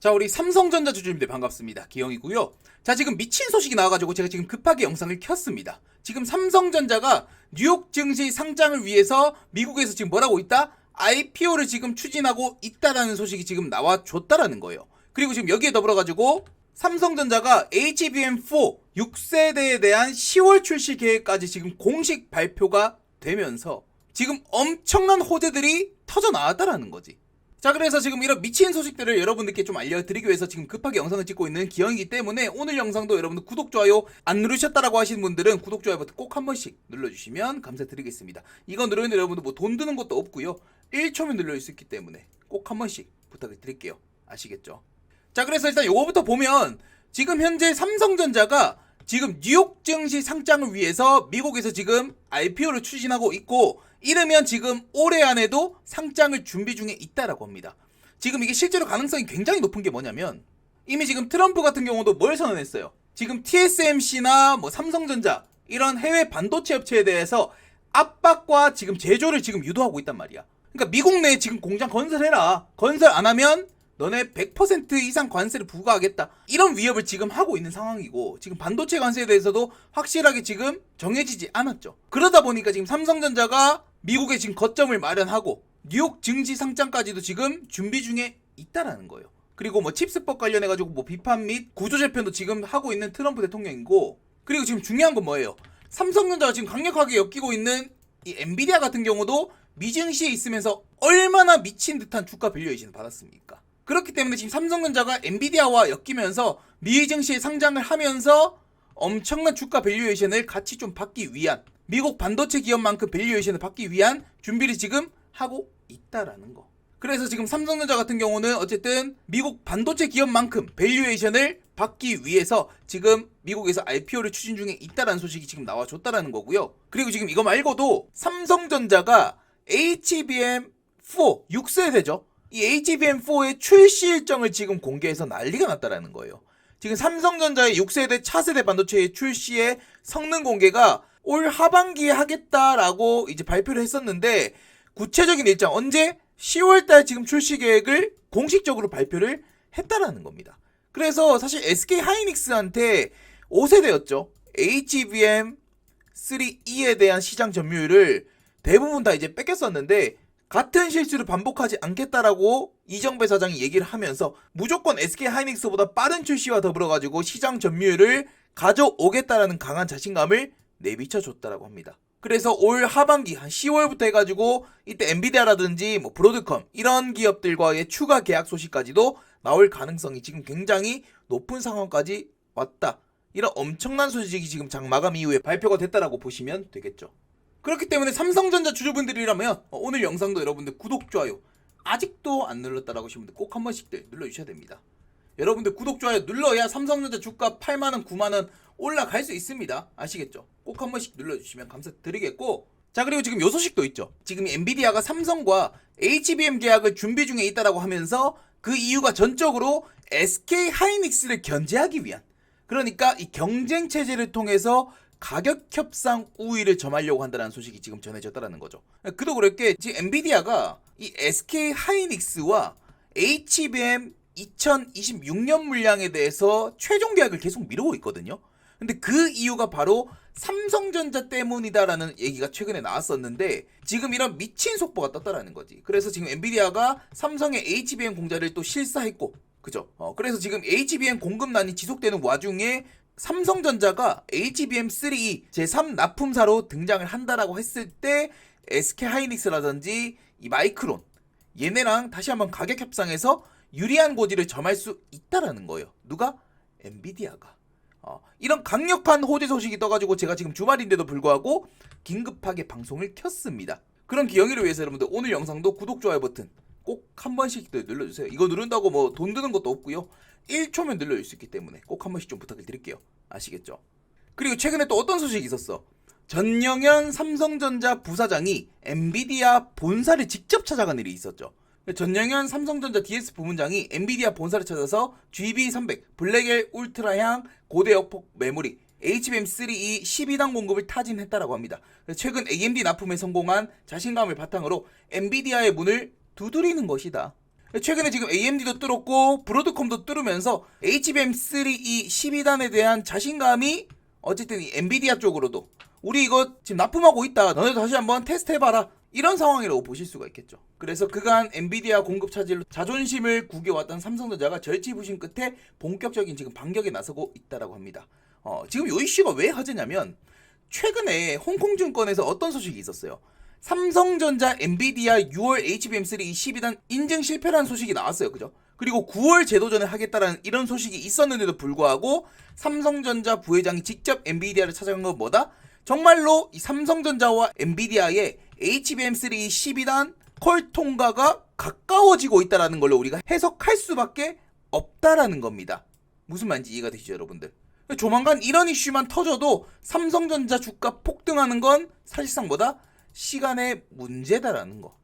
자, 우리 삼성전자 주주님들 반갑습니다. 기영이고요. 자, 지금 미친 소식이 나와가지고 제가 지금 급하게 영상을 켰습니다. 지금 삼성전자가 뉴욕 증시 상장을 위해서 미국에서 지금 뭐라고 있다? IPO를 지금 추진하고 있다라는 소식이 지금 나와줬다라는 거예요. 그리고 지금 여기에 더불어가지고 삼성전자가 HBM4 6세대에 대한 10월 출시 계획까지 지금 공식 발표가 되면서 지금 엄청난 호재들이 터져 나왔다라는 거지. 자 그래서 지금 이런 미친 소식들을 여러분들께 좀 알려드리기 위해서 지금 급하게 영상을 찍고 있는 기영이기 때문에 오늘 영상도 여러분들 구독 좋아요 안 누르셨다라고 하시는 분들은 구독 좋아요 버튼 꼭 한 번씩 눌러주시면 감사드리겠습니다. 이거 누르는 여러분들 뭐 돈 드는 것도 없고요. 1초면 눌러줄 수 있기 때문에 꼭 한 번씩 부탁을 드릴게요. 아시겠죠? 자 그래서 일단 요거부터 보면 지금 현재 삼성전자가 지금 뉴욕 증시 상장을 위해서 미국에서 지금 IPO를 추진하고 있고 이르면 지금 올해 안에도 상장을 준비 중에 있다라고 합니다. 지금 이게 실제로 가능성이 굉장히 높은 게 뭐냐면 이미 지금 트럼프 같은 경우도 뭘 선언했어요? 지금 TSMC나 뭐 삼성전자 이런 해외 반도체 업체에 대해서 압박과 지금 제조를 지금 유도하고 있단 말이야. 그러니까 미국 내에 지금 공장 건설해라. 건설 안 하면 너네 100% 이상 관세를 부과하겠다. 이런 위협을 지금 하고 있는 상황이고 지금 반도체 관세에 대해서도 확실하게 지금 정해지지 않았죠. 그러다 보니까 지금 삼성전자가 미국에 지금 거점을 마련하고 뉴욕 증시 상장까지도 지금 준비 중에 있다라는 거예요. 그리고 뭐 칩스법 관련해 가지고 뭐 비판 및 구조 재편도 지금 하고 있는 트럼프 대통령이고 그리고 지금 중요한 건 뭐예요? 삼성전자가 지금 강력하게 엮이고 있는 이 엔비디아 같은 경우도 미증시에 있으면서 얼마나 미친 듯한 주가 밸류에이션을 받았습니까? 그렇기 때문에 지금 삼성전자가 엔비디아와 엮이면서 미증시에 상장을 하면서 엄청난 주가 밸류에이션을 같이 좀 받기 위한 미국 반도체 기업만큼 밸류에이션을 받기 위한 준비를 지금 하고 있다라는 거. 그래서 지금 삼성전자 같은 경우는 어쨌든 미국 반도체 기업만큼 밸류에이션을 받기 위해서 지금 미국에서 IPO를 추진 중에 있다라는 소식이 지금 나와줬다라는 거고요. 그리고 지금 이거 말고도 삼성전자가 HBM4 6세대죠. 이 HBM4의 출시 일정을 지금 공개해서 난리가 났다라는 거예요. 지금 삼성전자의 6세대 차세대 반도체의 출시의 성능 공개가 올 하반기에 하겠다라고 이제 발표를 했었는데 구체적인 일정 언제 10월달 지금 출시 계획을 공식적으로 발표를 했다라는 겁니다. 그래서 사실 SK 하이닉스한테 5세대였죠. HBM 3E에 대한 시장 점유율을 대부분 다 이제 뺏겼었는데 같은 실수를 반복하지 않겠다라고 이정배 사장이 얘기를 하면서 무조건 SK 하이닉스보다 빠른 출시와 더불어 가지고 시장 점유율을 가져오겠다라는 강한 자신감을 내비쳐 줬다라고 합니다. 그래서 올 하반기 한 10월부터 해가지고 이때 엔비디아라든지 뭐 브로드컴 이런 기업들과의 추가 계약 소식까지도 나올 가능성이 지금 굉장히 높은 상황까지 왔다. 이런 엄청난 소식이 지금 장 마감 이후에 발표가 됐다라고 보시면 되겠죠. 그렇기 때문에 삼성전자 주주분들이라면 어, 오늘 영상도 여러분들 구독 좋아요 아직도 안 눌렀다라고 하시는 분들 꼭 한 번씩들 눌러주셔야 됩니다. 여러분들 구독 좋아요 눌러야 삼성전자 주가 8만원 9만원 올라갈 수 있습니다. 아시겠죠? 꼭 한 번씩 눌러주시면 감사드리겠고 자 그리고 지금 요 소식도 있죠. 지금 엔비디아가 삼성과 HBM 계약을 준비 중에 있다라고 하면서 그 이유가 전적으로 SK 하이닉스를 견제하기 위한 그러니까 이 경쟁 체제를 통해서 가격 협상 우위를 점하려고 한다는 소식이 지금 전해졌다라는 거죠. 그도 그렇게 지금 엔비디아가 이 SK 하이닉스와 HBM 2026년 물량에 대해서 최종 계약을 계속 미루고 있거든요. 근데 그 이유가 바로 삼성전자 때문이다라는 얘기가 최근에 나왔었는데 지금 이런 미친 속보가 떴다라는 거지. 그래서 지금 엔비디아가 삼성의 HBM 공자를 또 실사했고, 그죠? 어, 그래서 지금 HBM 공급난이 지속되는 와중에 삼성전자가 HBM3 제3 납품사로 등장을 한다라고 했을 때 SK 하이닉스라든지 이 마이크론 얘네랑 다시 한번 가격 협상에서 유리한 고지를 점할 수 있다라는 거예요. 누가? 엔비디아가. 어, 이런 강력한 호재 소식이 떠가지고 제가 지금 주말인데도 불구하고 긴급하게 방송을 켰습니다. 그런 기영이를 위해서 여러분들 오늘 영상도 구독, 좋아요 버튼 꼭 한 번씩 눌러주세요. 이거 누른다고 뭐 돈 드는 것도 없고요. 1초면 눌러줄 수 있기 때문에 꼭 한 번씩 좀 부탁을 드릴게요. 아시겠죠? 그리고 최근에 또 어떤 소식이 있었어? 전영현 삼성전자 부사장이 엔비디아 본사를 직접 찾아간 일이 있었죠. 전영현 삼성전자 DS 부문장이 엔비디아 본사를 찾아서 GB300 블랙엘 울트라향 고대 역폭 메모리 HBM3E 12단 공급을 타진했다라고 합니다. 최근 AMD 납품에 성공한 자신감을 바탕으로 엔비디아의 문을 두드리는 것이다. 최근에 지금 AMD도 뚫었고 브로드컴도 뚫으면서 HBM3E 12단에 대한 자신감이 어쨌든 이 엔비디아 쪽으로도 우리 이거 지금 납품하고 있다. 너네도 다시 한번 테스트 해봐라. 이런 상황이라고 보실 수가 있겠죠. 그래서 그간 엔비디아 공급 차질로 자존심을 구겨왔던 삼성전자가 절치부심 끝에 본격적인 지금 반격에 나서고 있다라고 합니다. 어, 지금 요 이슈가 왜 화제냐면 최근에 홍콩 증권에서 어떤 소식이 있었어요. 삼성전자 엔비디아 6월 HBM3 12단 인증 실패라는 소식이 나왔어요. 그죠? 그리고 9월 제도전을 하겠다라는 이런 소식이 있었는데도 불구하고 삼성전자 부회장이 직접 엔비디아를 찾아간 건 뭐다? 정말로 이 삼성전자와 엔비디아의 HBM3 12단 콜 통과가 가까워지고 있다라는 걸로 우리가 해석할 수밖에 없다라는 겁니다. 무슨 말인지 이해가 되시죠, 여러분들? 조만간 이런 이슈만 터져도 삼성전자 주가 폭등하는 건 사실상 뭐다? 시간의 문제다라는 거.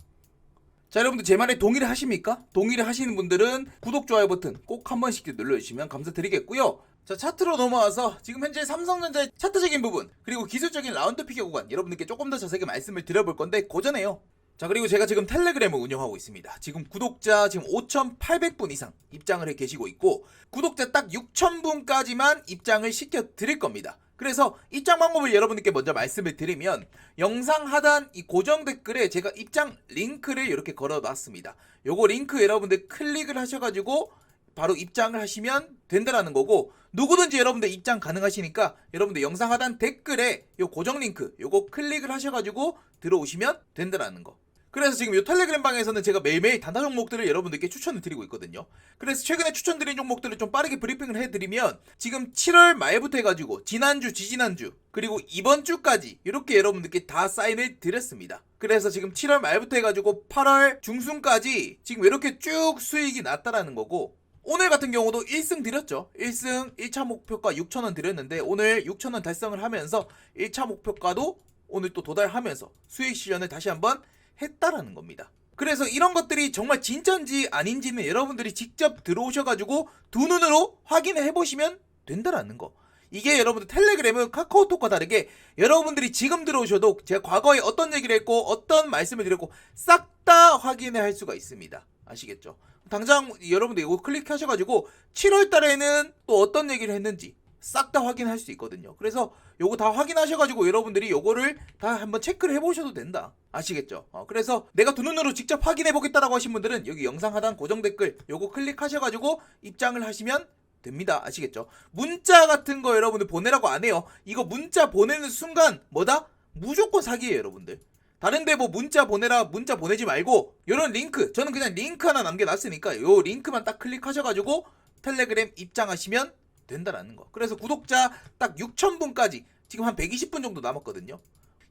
자, 여러분들 제 말에 동의를 하십니까? 동의를 하시는 분들은 구독, 좋아요 버튼 꼭 한 번씩 눌러주시면 감사드리겠고요. 자, 차트로 넘어와서 지금 현재 삼성전자의 차트적인 부분, 그리고 기술적인 라운드 피겨 구간, 여러분들께 조금 더 자세하게 말씀을 드려볼 건데, 고전해요. 자, 그리고 제가 지금 텔레그램을 운영하고 있습니다. 지금 구독자 지금 5,800분 이상 입장을 해 계시고 있고, 구독자 딱 6,000분까지만 입장을 시켜 드릴 겁니다. 그래서 입장 방법을 여러분들께 먼저 말씀을 드리면 영상 하단 이 고정 댓글에 제가 입장 링크를 이렇게 걸어 놨습니다. 요거 링크 여러분들 클릭을 하셔가지고 바로 입장을 하시면 된다라는 거고 누구든지 여러분들 입장 가능하시니까 여러분들 영상 하단 댓글에 요 고정 링크 요거 클릭을 하셔가지고 들어오시면 된다라는 거. 그래서 지금 이 텔레그램 방에서는 제가 매일매일 단타 종목들을 여러분들께 추천을 드리고 있거든요. 그래서 최근에 추천드린 종목들을 좀 빠르게 브리핑을 해드리면 지금 7월 말부터 해가지고 지난주, 지지난주 그리고 이번 주까지 이렇게 여러분들께 다 사인을 드렸습니다. 그래서 지금 7월 말부터 해가지고 8월 중순까지 지금 이렇게 쭉 수익이 났다라는 거고 오늘 같은 경우도 1승 드렸죠. 1승 1차 목표가 6천원 드렸는데 오늘 6천원 달성을 하면서 1차 목표가도 오늘 또 도달하면서 수익 실현을 다시 한번 했다라는 겁니다. 그래서 이런 것들이 정말 진짜인지 아닌지는 여러분들이 직접 들어오셔가지고 두 눈으로 확인을 해보시면 된다라는 거. 이게 여러분들 텔레그램은 카카오톡과 다르게 여러분들이 지금 들어오셔도 제가 과거에 어떤 얘기를 했고 어떤 말씀을 드렸고 싹 다 확인을 할 수가 있습니다. 아시겠죠? 당장 여러분들 이거 클릭하셔가지고 7월 달에는 또 어떤 얘기를 했는지 싹 다 확인할 수 있거든요. 그래서 요거 다 확인하셔가지고 여러분들이 요거를 다 한번 체크를 해보셔도 된다. 아시겠죠? 어, 그래서 내가 두 눈으로 직접 확인해보겠다라고 하신 분들은 여기 영상 하단 고정 댓글 요거 클릭하셔가지고 입장을 하시면 됩니다. 아시겠죠? 문자 같은 거 여러분들 보내라고 안 해요. 이거 문자 보내는 순간 뭐다? 무조건 사기예요, 여러분들. 다른데 뭐 문자 보내라 문자 보내지 말고 요런 링크 저는 그냥 링크 하나 남겨놨으니까 요 링크만 딱 클릭하셔가지고 텔레그램 입장하시면 된다라는 거. 그래서 구독자 딱 6,000분까지 지금 한 120분 정도 남았거든요.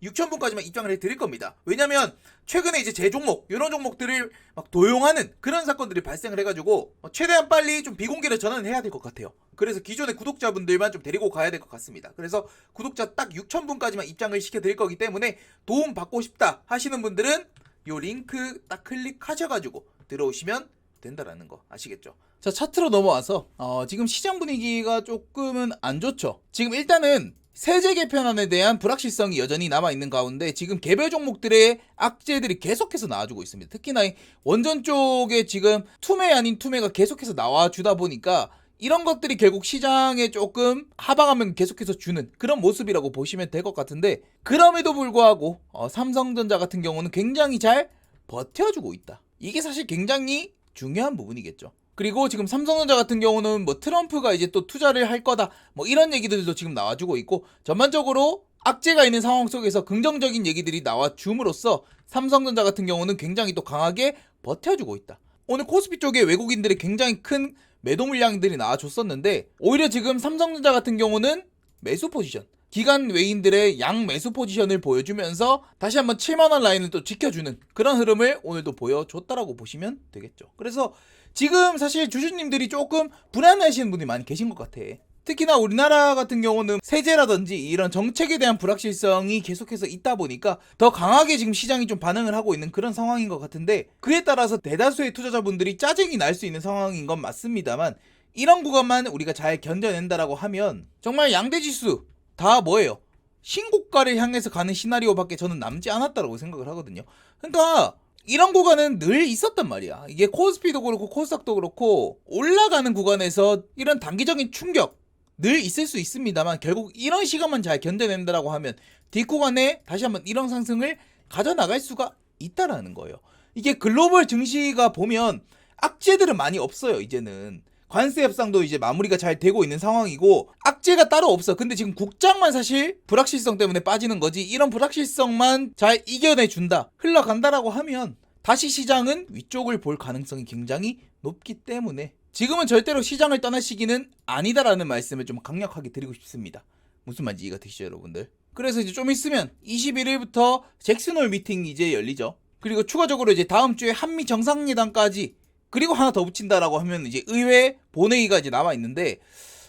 6,000분까지만 입장을 해드릴 겁니다. 왜냐면 최근에 이제 제 종목 이런 종목들을 막 도용하는 그런 사건들이 발생을 해가지고 어, 최대한 빨리 좀 비공개를 전환을 해야 될 것 같아요. 그래서 기존의 구독자분들만 좀 데리고 가야 될 것 같습니다. 그래서 구독자 딱 6,000분까지만 입장을 시켜드릴 거기 때문에 도움 받고 싶다 하시는 분들은 요 링크 딱 클릭하셔가지고 들어오시면 된다라는 거 아시겠죠? 자 차트로 넘어와서 어, 지금 시장 분위기가 조금은 안 좋죠. 지금 일단은 세제 개편안에 대한 불확실성이 여전히 남아 있는 가운데 지금 개별 종목들의 악재들이 계속해서 나와주고 있습니다. 특히나 이 원전 쪽에 지금 투매 아닌 투매가 계속해서 나와주다 보니까 이런 것들이 결국 시장에 조금 하방하면 계속해서 주는 그런 모습이라고 보시면 될 것 같은데 그럼에도 불구하고 어, 삼성전자 같은 경우는 굉장히 잘 버텨주고 있다. 이게 사실 굉장히 중요한 부분이겠죠. 그리고 지금 삼성전자 같은 경우는 뭐 트럼프가 이제 또 투자를 할 거다 뭐 이런 얘기들도 지금 나와주고 있고 전반적으로 악재가 있는 상황 속에서 긍정적인 얘기들이 나와 줌으로써 삼성전자 같은 경우는 굉장히 또 강하게 버텨주고 있다. 오늘 코스피 쪽에 외국인들의 굉장히 큰 매도 물량들이 나와줬었는데 오히려 지금 삼성전자 같은 경우는 매수 포지션 기간 외인들의 양 매수 포지션을 보여주면서 다시 한번 7만원 라인을 또 지켜주는 그런 흐름을 오늘도 보여줬다라고 보시면 되겠죠. 그래서 지금 사실 주주님들이 조금 불안해하시는 분들이 많이 계신 것 같아. 특히나 우리나라 같은 경우는 세제라든지 이런 정책에 대한 불확실성이 계속해서 있다 보니까 더 강하게 지금 시장이 좀 반응을 하고 있는 그런 상황인 것 같은데 그에 따라서 대다수의 투자자분들이 짜증이 날 수 있는 상황인 건 맞습니다만 이런 구간만 우리가 잘 견뎌낸다라고 하면 정말 양대 지수 다 뭐예요? 신고가를 향해서 가는 시나리오밖에 저는 남지 않았다라고 생각을 하거든요. 그러니까 이런 구간은 늘 있었단 말이야. 이게 코스피도 그렇고 코스닥도 그렇고 올라가는 구간에서 이런 단기적인 충격 늘 있을 수 있습니다만 결국 이런 시간만 잘 견뎌낸다라고 하면 뒷구간에 다시 한번 이런 상승을 가져나갈 수가 있다라는 거예요. 이게 글로벌 증시가 보면 악재들은 많이 없어요, 이제는. 관세 협상도 이제 마무리가 잘 되고 있는 상황이고 악재가 따로 없어. 근데 지금 국장만 사실 불확실성 때문에 빠지는 거지. 이런 불확실성만 잘 이겨내 준다. 흘러간다라고 하면 다시 시장은 위쪽을 볼 가능성이 굉장히 높기 때문에 지금은 절대로 시장을 떠날 시기는 아니다라는 말씀을 좀 강력하게 드리고 싶습니다. 무슨 말인지 이해가 되시죠, 여러분들? 그래서 이제 좀 있으면 21일부터 잭슨홀 미팅이 이제 열리죠. 그리고 추가적으로 이제 다음 주에 한미 정상회담까지 그리고 하나 더 붙인다라고 하면 이제 의회 본회의가 이제 남아 있는데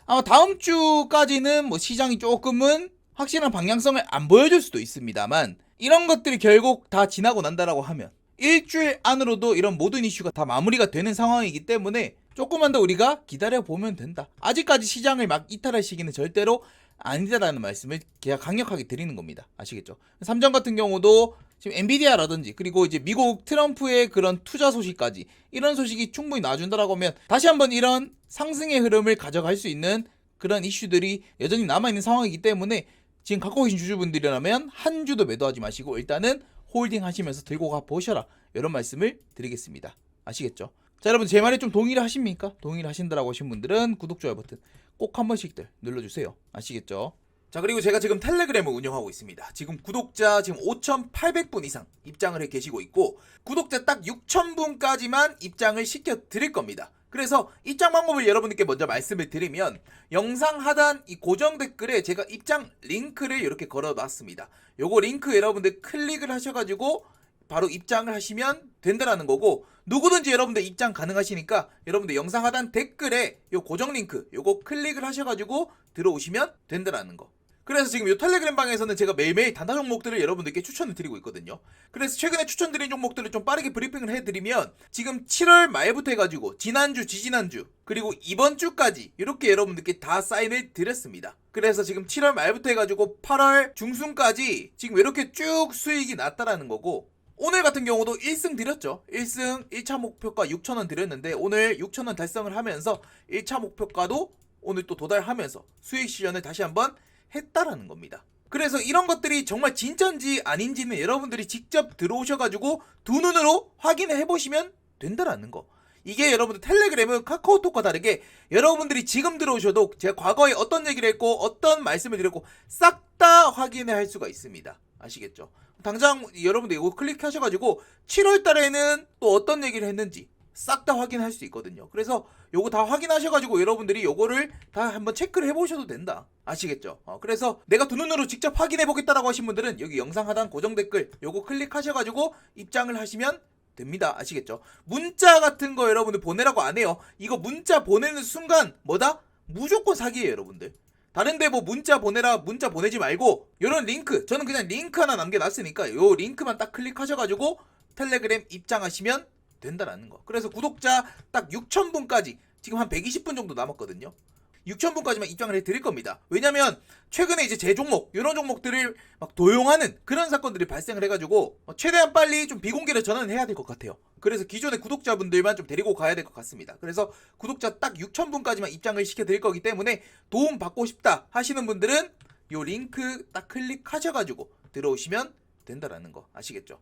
아마 다음 주까지는 뭐 시장이 조금은 확실한 방향성을 안 보여줄 수도 있습니다만 이런 것들이 결국 다 지나고 난다라고 하면 일주일 안으로도 이런 모든 이슈가 다 마무리가 되는 상황이기 때문에 조금만 더 우리가 기다려 보면 된다. 아직까지 시장을 막 이탈할 시기는 절대로 아니다라는 말씀을 제가 강력하게 드리는 겁니다. 아시겠죠? 삼성 같은 경우도 지금 엔비디아라든지 그리고 이제 미국 트럼프의 그런 투자 소식까지 이런 소식이 충분히 나준다라고 하면 다시 한번 이런 상승의 흐름을 가져갈 수 있는 그런 이슈들이 여전히 남아 있는 상황이기 때문에 지금 갖고 계신 주주분들이라면 한 주도 매도하지 마시고 일단은 홀딩 하시면서 들고 가 보셔라 이런 말씀을 드리겠습니다. 아시겠죠? 자 여러분 제 말에 좀 동의를 하십니까? 동의를 하신다라고 하신 분들은 구독 좋아요 버튼 꼭 한 번씩들 눌러주세요. 아시겠죠? 자 그리고 제가 지금 텔레그램을 운영하고 있습니다. 지금 구독자 지금 5,800분 이상 입장을 해 계시고 있고 구독자 딱 6,000분까지만 입장을 시켜 드릴 겁니다. 그래서 입장 방법을 여러분들께 먼저 말씀을 드리면 영상 하단 이 고정 댓글에 제가 입장 링크를 이렇게 걸어 놨습니다. 요거 링크 여러분들 클릭을 하셔가지고 바로 입장을 하시면 된다라는 거고 누구든지 여러분들 입장 가능하시니까 여러분들 영상 하단 댓글에 요 고정 링크 요거 클릭을 하셔가지고 들어오시면 된다라는 거. 그래서 지금 이 텔레그램 방에서는 제가 매일매일 단타 종목들을 여러분들께 추천을 드리고 있거든요. 그래서 최근에 추천드린 종목들을 좀 빠르게 브리핑을 해드리면 지금 7월 말부터 해가지고 지난주, 지지난주 그리고 이번 주까지 이렇게 여러분들께 다 사인을 드렸습니다. 그래서 지금 7월 말부터 해가지고 8월 중순까지 지금 이렇게 쭉 수익이 났다라는 거고 오늘 같은 경우도 1승 드렸죠. 1승 1차 목표가 6천원 드렸는데 오늘 6천원 달성을 하면서 1차 목표가도 오늘 또 도달하면서 수익 실현을 다시 한번 했다라는 겁니다. 그래서 이런 것들이 정말 진짜인지 아닌지는 여러분들이 직접 들어오셔가지고 두 눈으로 확인을 해보시면 된다라는 거. 이게 여러분들 텔레그램은 카카오톡과 다르게 여러분들이 지금 들어오셔도 제가 과거에 어떤 얘기를 했고 어떤 말씀을 드렸고 싹 다 확인을 할 수가 있습니다. 아시겠죠? 당장 여러분들 이거 클릭하셔가지고 7월 달에는 또 어떤 얘기를 했는지 싹 다 확인할 수 있거든요. 그래서 요거 다 확인하셔가지고 여러분들이 요거를 다 한번 체크를 해보셔도 된다. 아시겠죠? 어, 그래서 내가 두 눈으로 직접 확인해 보겠다라고 하신 분들은 여기 영상 하단 고정 댓글 요거 클릭하셔가지고 입장을 하시면 됩니다. 아시겠죠? 문자 같은 거 여러분들 보내라고 안 해요. 이거 문자 보내는 순간 뭐다? 무조건 사기예요, 여러분들. 다른데 뭐 문자 보내라 문자 보내지 말고 요런 링크 저는 그냥 링크 하나 남겨놨으니까 요 링크만 딱 클릭하셔가지고 텔레그램 입장하시면 된다라는 거 그래서 구독자 딱 6,000분까지 지금 한 120분 정도 남았거든요 6,000분까지만 입장을 해드릴 겁니다. 왜냐면 최근에 이제 제 종목 이런 종목들을 막 도용하는 그런 사건들이 발생을 해가지고 어, 최대한 빨리 좀 비공개를 전환을 해야 될 것 같아요. 그래서 기존의 구독자분들만 좀 데리고 가야 될 것 같습니다. 그래서 구독자 딱 6,000분까지만 입장을 시켜드릴 거기 때문에 도움 받고 싶다 하시는 분들은 요 링크 딱 클릭하셔가지고 들어오시면 된다라는 거 아시겠죠?